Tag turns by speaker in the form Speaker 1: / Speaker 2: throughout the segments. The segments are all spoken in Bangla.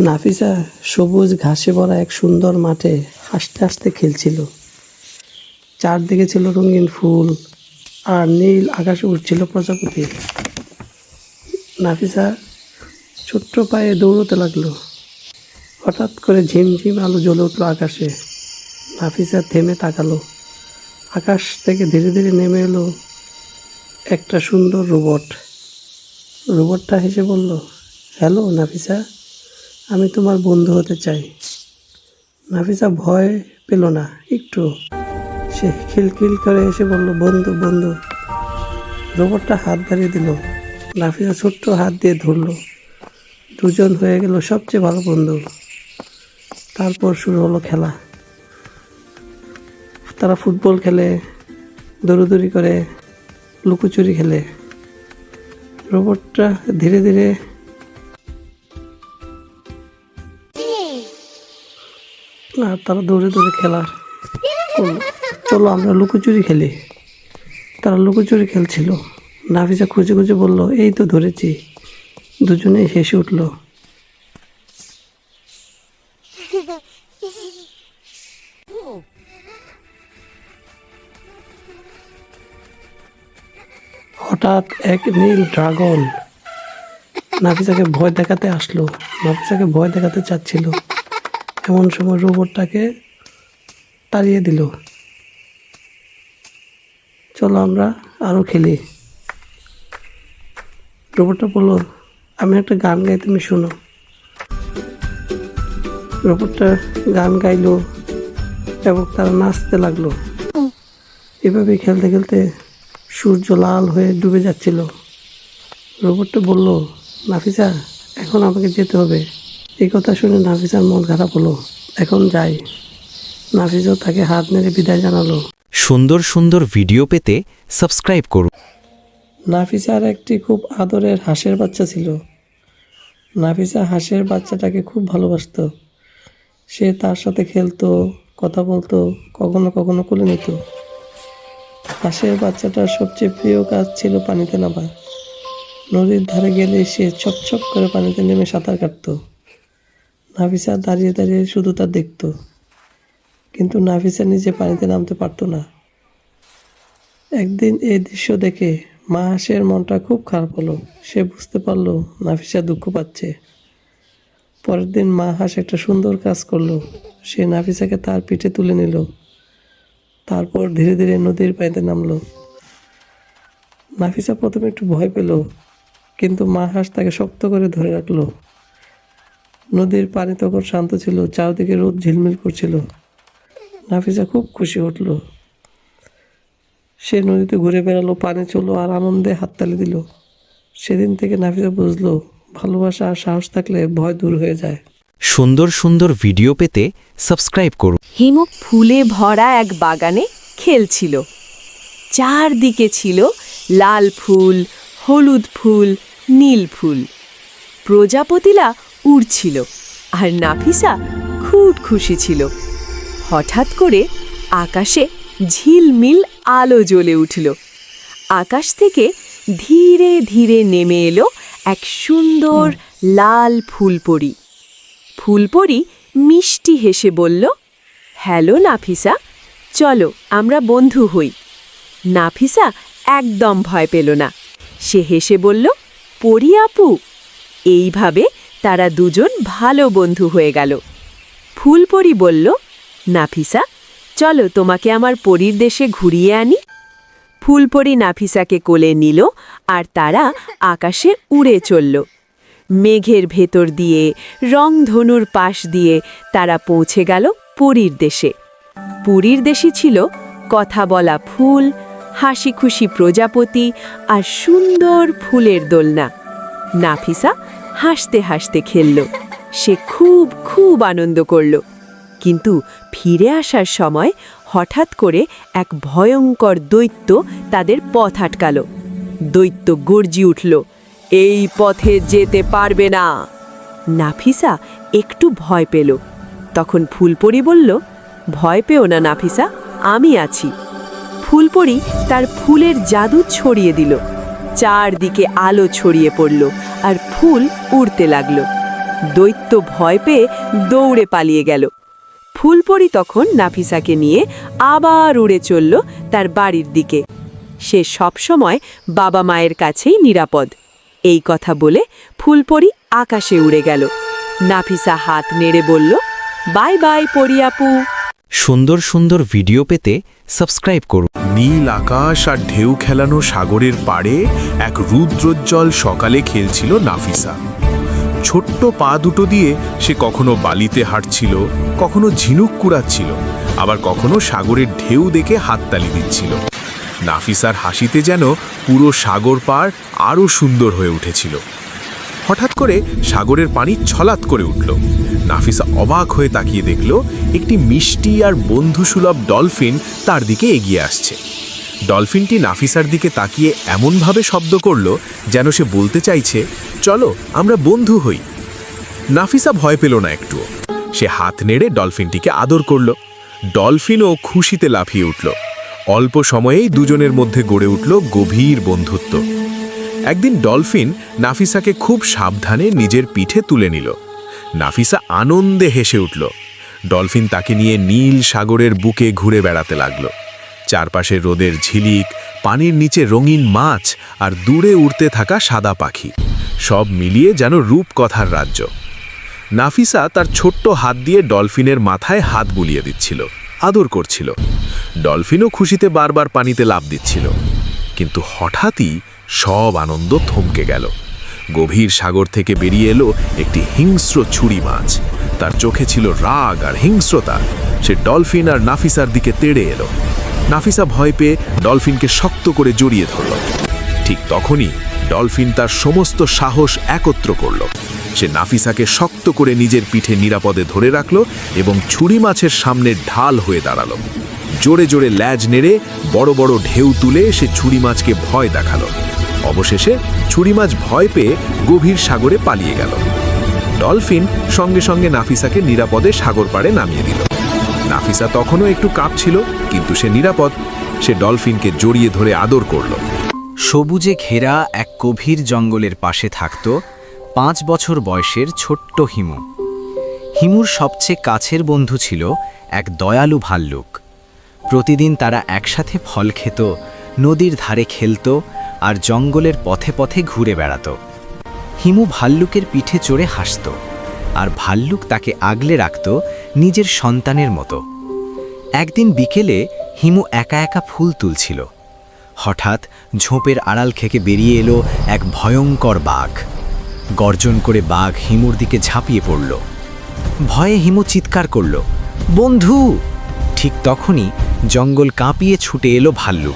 Speaker 1: নাফিসা সবুজ ঘাসে ভরা এক সুন্দর মাঠে হাসতে হাসতে খেলছিল। চারদিকে ছিল রঙিন ফুল আর নীল আকাশে উঠছিল প্রজাপতি। নাফিসা ছোট্ট পায়ে দৌড়তে লাগল। হঠাৎ করে ঝিমঝিম আলো জ্বলে উঠল আকাশে। নাফিসা থেমে তাকালো। আকাশ থেকে ধীরে ধীরে নেমে এলো একটা সুন্দর রোবট। রোবটটা হেসে বলল, হ্যালো নাফিসা। আমি তোমার বন্ধু হতে চাই। নাফিসা ভয় পেল না, একটু। সে খিলখিল করে এসে বলল, বন্ধু বন্ধু। রোবটটা হাত বাড়িয়ে দিল। নাফিসা ছোট্ট হাত দিয়ে ধরলো। দুজন হয়ে গেল সবচেয়ে ভালো বন্ধু। তারপর শুরু হলো খেলা। তারা ফুটবল খেলে, দৌড়দৌড়ি করে, লুকোচুরি খেলে। রোবটটা ধীরে ধীরে আর তারা দৌড়ে দৌড়ে খেলা করল চলো আমরা লুকোচুরি খেলি। তারা লুকোচুরি খেলছিল। নাফিসা খুঁজে খুঁজে বলল, এই তো ধরেছি। দুজনেই হেসে উঠল। হঠাৎ এক নীল ড্রাগন নাফিসাকে ভয় দেখাতে আসলো। নাফিসাকে ভয় দেখাতে চাচ্ছিল। এমন সময় রোবটটাকে তাড়িয়ে দিল। চলো আমরা আরও খেলি। রোবটটা বলল, আমি একটা গান গাই, তুমি শোনো। রোবটটা গান গাইলো এবং তারা নাচতে লাগল। এভাবে খেলতে খেলতে সূর্য লাল হয়ে ডুবে যাচ্ছিল। রোবটটা বলল, নাফিসা, এখন আমাকে যেতে হবে। এই কথা শুনে নাফিসার মন খারাপ হলো। এখন যাই। নাফিসও তাকে হাত নেড়ে বিদায় জানালো।
Speaker 2: সুন্দর সুন্দর ভিডিও পেতে সাবস্ক্রাইব করুন।
Speaker 1: নাফিসার একটি খুব আদরের হাঁসের বাচ্চা ছিল। নাফিসা হাঁসের বাচ্চাটাকে খুব ভালোবাসতো। সে তার সাথে খেলতো কথা বলতো কখনো কখনো কোলে নিত। হাঁসের বাচ্চাটার সবচেয়ে প্রিয় কাজ ছিল পানিতে নামা নদীর ধারে গেলে সে ছপ করে পানিতে নেমে সাঁতার কাটতো। নাফিসা দাঁড়িয়ে দাঁড়িয়ে শুধু তা দেখতো। কিন্তু নাফিসা নিজে পানিতে নামতে পারতো না। একদিন এই দৃশ্য দেখে মা হাঁসের মনটা খুব খারাপ হলো। সে বুঝতে পারল নাফিসা দুঃখ পাচ্ছে। পরের দিন মা হাঁস একটা সুন্দর কাজ করল। সে নাফিসাকে তার পিঠে তুলে নিল। তারপর ধীরে ধীরে নদীর পানিতে নামলো। নাফিসা প্রথমে একটু ভয় পেল, কিন্তু মা হাঁস তাকে শক্ত করে ধরে রাখল। নদীর পানি তখন শান্ত ছিল চারদিকে রোদ ঝিলমিল করছিল। নাফিসা খুব খুশি উঠল সে নদীতে ঘুরে বেড়ালো পানি চলল আর আনন্দে হাততালি দিল। সেদিন থেকে নাফিসা বুঝলো ভালোবাসা আর সাহস থাকলে ভয় দূর হয়ে যায়।
Speaker 2: সুন্দর সুন্দর ভিডিও পেতে সাবস্ক্রাইব করুন।
Speaker 3: হিমুক ফুলে ভরা এক বাগানে খেলছিল। চারদিকে ছিল লাল ফুল হলুদ ফুল নীল ফুল। প্রজাপতিলা উড়ছিল, আর নাফিসা খুব খুশি ছিল। হঠাৎ করে আকাশে ঝিলমিল আলো জ্বলে উঠল। আকাশ থেকে ধীরে ধীরে নেমে এলো এক সুন্দর লাল ফুলপরি। ফুলপরি মিষ্টি হেসে বলল, হ্যালো নাফিসা, চলো আমরা বন্ধু হই। নাফিসা একদম ভয় পেল না। সে হেসে বলল, পরি আপু, এইভাবে তারা দুজন ভালো বন্ধু হয়ে গেল। ফুলপরি বলল, নাফিসা, চলো তোমাকে আমার পরীর দেশে ঘুরিয়ে আনি। ফুলপরি নাফিসাকে কোলে নিল আর তারা আকাশে উড়ে চলল। মেঘের ভেতর দিয়ে রংধনুর পাশ দিয়ে তারা পৌঁছে গেল পুরীর দেশে। পুরীর দেশে ছিল কথা বলা ফুল হাসি খুশি প্রজাপতি আর সুন্দর ফুলের দোলনা। নাফিসা হাসতে হাসতে খেলল। সে খুব খুব আনন্দ করল। কিন্তু ফিরে আসার সময় হঠাৎ করে এক ভয়ঙ্কর দৈত্য তাদের পথ আটকাল। দৈত্য গর্জি উঠল, এই পথে যেতে পারবে না। নাফিসা একটু ভয় পেল। তখন ফুলপরি বলল, ভয় পেও না নাফিসা, আমি আছি। ফুলপরি তার ফুলের জাদু ছড়িয়ে দিল। চারদিকে আলো ছড়িয়ে পড়ল। আর ফুল উড়তে লাগল।
Speaker 4: দৈত্য ভয় পেয়ে দৌড়ে পালিয়ে গেল। ফুলপরি তখন নাফিসাকে নিয়ে আবার উড়ে চলল তার বাড়ির দিকে। সে সবসময় বাবা মায়ের কাছেই নিরাপদ। এই কথা বলে ফুলপরি আকাশে উড়ে গেল। নাফিসা হাত নেড়ে বলল, বাই বাই পরি আপু
Speaker 2: সুন্দর সুন্দর ভিডিও পেতে সাবস্ক্রাইব করুন।
Speaker 5: নীল আকাশ আর ঢেউ খেলানো সাগরের পাড়ে এক রুদ্রোজ্জ্বল সকালে খেলছিল নাফিসা। ছোট্ট পা দুটো দিয়ে সে কখনো বালিতে হাঁটছিল, কখনো ঝিনুক কুড়াচ্ছিল, আবার কখনো সাগরের ঢেউ দেখে হাততালি দিচ্ছিল। নাফিসার হাসিতে যেন পুরো সাগর পাড় আরও সুন্দর হয়ে উঠেছিল। হঠাৎ করে সাগরের পানি ছলাৎ করে উঠল। নাফিসা অবাক হয়ে তাকিয়ে দেখল, একটি মিষ্টি আর বন্ধুসুলভ ডলফিন তার দিকে এগিয়ে আসছে। ডলফিনটি নাফিসার দিকে তাকিয়ে এমনভাবে শব্দ করল যেন সে বলতে চাইছে, চলো, আমরা বন্ধু হই। নাফিসা ভয় পেল না একটুও। সে হাত নেড়ে ডলফিনটিকে আদর করল। ডলফিনও খুশিতে লাফিয়ে উঠল। অল্প সময়েই দুজনের মধ্যে গড়ে উঠল গভীর বন্ধুত্ব। একদিন ডলফিন নাফিসাকে খুব সাবধানে নিজের পিঠে তুলে নিল। নাফিসা আনন্দে হেসে উঠল। ডলফিন তাকে নিয়ে নীল সাগরের বুকে ঘুরে বেড়াতে লাগল। চারপাশে রোদের ঝিলিক, পানির নিচে রঙিন মাছ আর দূরে উড়তে থাকা সাদা পাখি। সব মিলিয়ে যেন রূপকথার রাজ্য। নাফিসা তার ছোট্ট হাত দিয়ে ডলফিনের মাথায় হাত বুলিয়ে দিচ্ছিল। আদর করছিল। ডলফিনও খুশিতে বারবার পানিতে লাফ দিচ্ছিল। কিন্তু হঠাৎই সব আনন্দ থমকে গেল। গভীর সাগর থেকে বেরিয়ে এলো একটি হিংস্র ছুরি মাছ। তার চোখে ছিল রাগ আর হিংস্রতা। সে ডলফিন আর নাফিসার দিকে তেড়ে এলো। নাফিসা ভয় পেয়ে ডলফিনকে শক্ত করে জড়িয়ে ধরল। ঠিক তখনই ডলফিন তার সমস্ত সাহস একত্র করল। সে নাফিসাকে শক্ত করে নিজের পিঠে নিরাপদে ধরে রাখল এবং ছুরি মাছের সামনে ঢাল হয়ে দাঁড়াল। জোরে জোরে ল্যাজ নেড়ে বড় বড় ঢেউ তুলে সে ছুরি মাছকে ভয় দেখাল। অবশেষে ছুরি মাছ ভয় পেয়ে গভীর সাগরে পালিয়ে গেল। ডলফিন সঙ্গে সঙ্গে নাফিসাকে নিরাপদে সাগর পাড়ে নামিয়ে দিল। নাফিসা তখনও একটু কাঁপছিল, কিন্তু সে নিরাপদ। সে ডলফিনকে জড়িয়ে ধরে আদর করল।
Speaker 2: সবুজে ঘেরা এক গভীর জঙ্গলের পাশে থাকত পাঁচ বছর বয়সের ছোট্ট হিমু। হিমুর সবচেয়ে কাছের বন্ধু ছিল এক দয়ালু ভাল্লুক। প্রতিদিন তারা একসাথে ফল খেত, নদীর ধারে খেলত আর জঙ্গলের পথে পথে ঘুরে বেড়াত। হিমু ভাল্লুকের পিঠে চড়ে হাসত আর ভাল্লুক তাকে আগলে রাখত নিজের সন্তানের মতো। একদিন বিকেলে হিমু একা একা ফুল তুলছিল। হঠাৎ ঝোপের আড়াল থেকে বেরিয়ে এলো এক ভয়ঙ্কর বাঘ। গর্জন করে বাঘ হিমুর দিকে ঝাঁপিয়ে পড়ল। ভয়ে হিমু চিৎকার করল, বন্ধু! ঠিক তখনই জঙ্গল কাঁপিয়ে ছুটে এলো ভাল্লুক।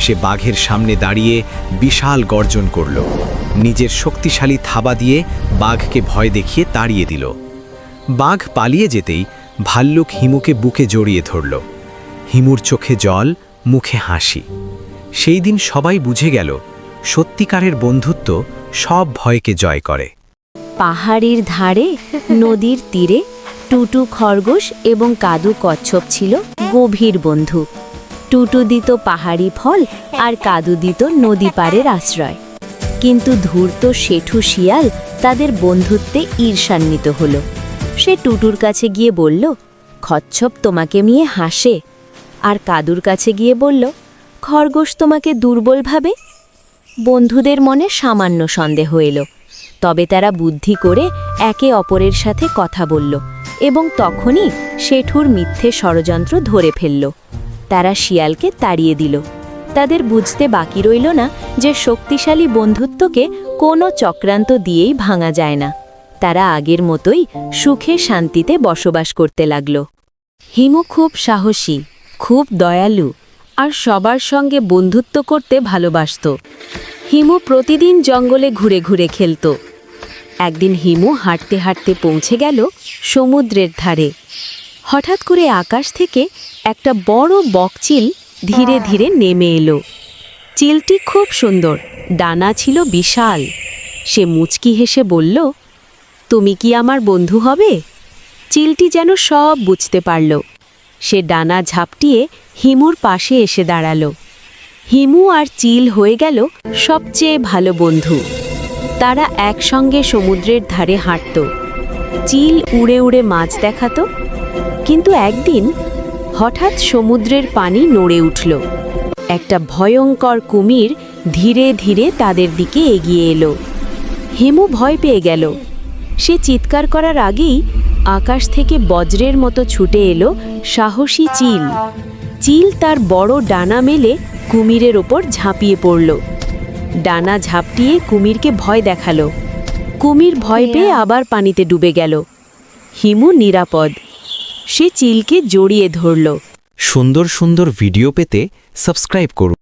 Speaker 2: সে বাঘের সামনে দাঁড়িয়ে বিশাল গর্জন করল। নিজের শক্তিশালী থাবা দিয়ে বাঘকে ভয় দেখিয়ে তাড়িয়ে দিল। বাঘ পালিয়ে যেতেই ভাল্লুক হিমুকে বুকে জড়িয়ে ধরল। হিমুর চোখে জল, মুখে হাসি। সেই দিন সবাই বুঝে গেল, সত্যিকারের বন্ধুত্ব সব ভয়কে জয় করে।
Speaker 3: পাহাড়ের ধারে, নদীর তীরে টুটু খরগোশ এবং কাদু কচ্ছপ ছিল গভীর বন্ধু। টুটু দিত পাহাড়ি ফল আর কাদু দিত নদী পাড়ের আশ্রয়। কিন্তু ধূর্ত শেঠু শিয়াল তাদের বন্ধুত্বে ঈর্ষান্বিত হলো। সে টুটুর কাছে গিয়ে বলল, খচ্ছপ তোমাকে নিয়ে হাসে। আর কাদুর কাছে গিয়ে বলল, খরগোশ তোমাকে দুর্বল ভাবে? বন্ধুদের মনে সামান্য সন্দেহ এলো। তবে তারা বুদ্ধি করে একে অপরের সাথে কথা বলল। এবং তখনই শেঠুর মিথ্যে ষড়যন্ত্র ধরে ফেলল। তারা শিয়ালকে তাড়িয়ে দিল। তাদের বুঝতে বাকি রইল না যে শক্তিশালী বন্ধুত্বকে কোনো চক্রান্ত দিয়েই ভাঙা যায় না। তারা আগের মতোই সুখে শান্তিতে বসবাস করতে লাগল। হিমু খুব সাহসী, খুব দয়ালু আর সবার সঙ্গে বন্ধুত্ব করতে ভালোবাসত। হিমু প্রতিদিন জঙ্গলে ঘুরে ঘুরে খেলত। একদিন হিমু হাঁটতে হাঁটতে পৌঁছে গেল সমুদ্রের ধারে। হঠাৎ করে আকাশ থেকে একটা বড় বকচিল ধীরে ধীরে নেমে এলো। চিলটি খুব সুন্দর, ডানা ছিল বিশাল। সে মুচকি হেসে বলল, তুমি কি আমার বন্ধু হবে? চিলটি যেন সব বুঝতে পারল। সে ডানা ঝাপটিয়ে হিমুর পাশে এসে দাঁড়াল। হিমু আর চিল হয়ে গেল সবচেয়ে ভালো বন্ধু। তারা একসঙ্গে সমুদ্রের ধারে হাঁটত। চিল উড়ে উড়ে মাছ দেখাতো, কিন্তু একদিন হঠাৎ সমুদ্রের পানি নড়ে উঠল। একটা ভয়ঙ্কর কুমির ধীরে ধীরে তাদের দিকে এগিয়ে এলো। হেমু ভয় পেয়ে গেল। সে চিৎকার করার আগেই আকাশ থেকে বজ্রের মতো ছুটে এলো সাহসী চিল। চিল তার বড় ডানা মেলে কুমিরের ওপর ঝাঁপিয়ে পড়ল। ডানা ঝাপটিয়ে কুমিরকে ভয় দেখাল। কুমির ভয় পেয়ে আবার পানিতে ডুবে গেল। হিমু নিরাপদ। সে চিলকে জড়িয়ে ধরল।
Speaker 2: সুন্দর সুন্দর ভিডিও পেতে সাবস্ক্রাইব করুন।